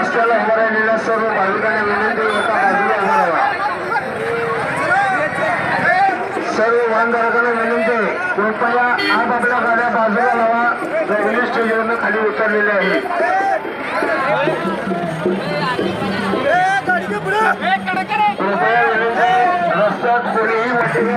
राष्ट्राला उभं राहिलेल्या सर्व भाविकांना विनंती होता बाजूला उभं राहावा सर्व वाहनधारकांना विनंती कृपया कृपया आपापल्या गाड्या बाजूला लावा रेल्वे स्टेशनवरून खाली उतरलेले आहे. कृपया विनंती आहे, रस्त्यात कोणीही वाटेला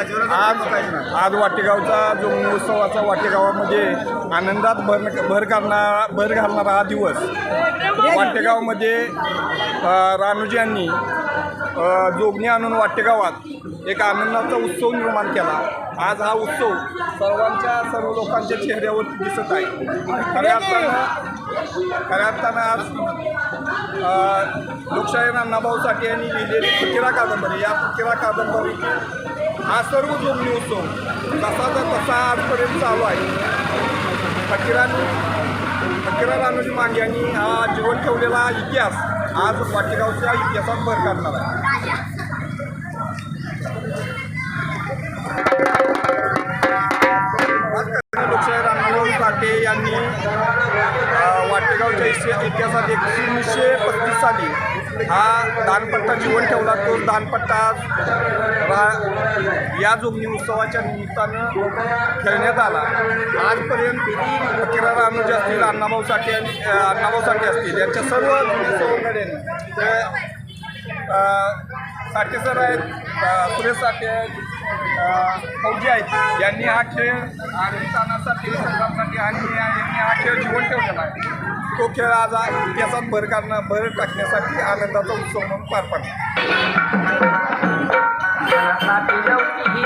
आज आज वाटेगावचा जो महोत्सवाचा वाटेगावामध्ये आनंदात भर भर घालणारा भर घालणारा हा दिवस. वाटेगावमध्ये अ, यांनी जोगणी आणून वाटेगावात एक आनंदाचा उत्सव निर्माण केला. आज हा उत्सव सर्वांच्या सर्व लोकांच्या चेहऱ्यावरती दिसत आहे. खऱ्या अर्थानं खऱ्या अर्थानं आज लोकशाही अण्णाभाऊ साठे यांनी लिहिलेली फुकिरा कादंबरी. या फुकिरा कादंबरी हा सर्व जोडणी उत्सव तसाचा तसा आजपर्यंत चालू आहे. फकिरांनी फकिरा रानोजी मांगे यांनी हा जीवन ठेवलेला इतिहास आज वाटेगावच्या इतिहासात भर करणार आहे. लोकशाही रामभाऊ साठे यांनी महाराष्ट्राच्या इतिहा इतिहासात एकोणीसशे पस्तीस साली हा दानपट्टा जीवन ठेवला. तो दानपट्टा रा या जोगणी उत्सवाच्या निमित्तानं खेळण्यात आला. आजपर्यंत किरा रामोजी असतील अण्णाभाऊ साठे अण्णाभाऊ साठे असतील यांच्या सर्व सवंगड्यांनी साठे सर आहेत सुरेश साठे आहेत फौजी आहेत. यांनी हा खेळ आणि संग्रामसाठी आणि यांनी हा खेळ जीवन ठेवलेला आहे. तो खेळ आज इतिहासात भर काढणं भर टाकण्यासाठी आनंदाचा उत्सव म्हणून पार पडला. ही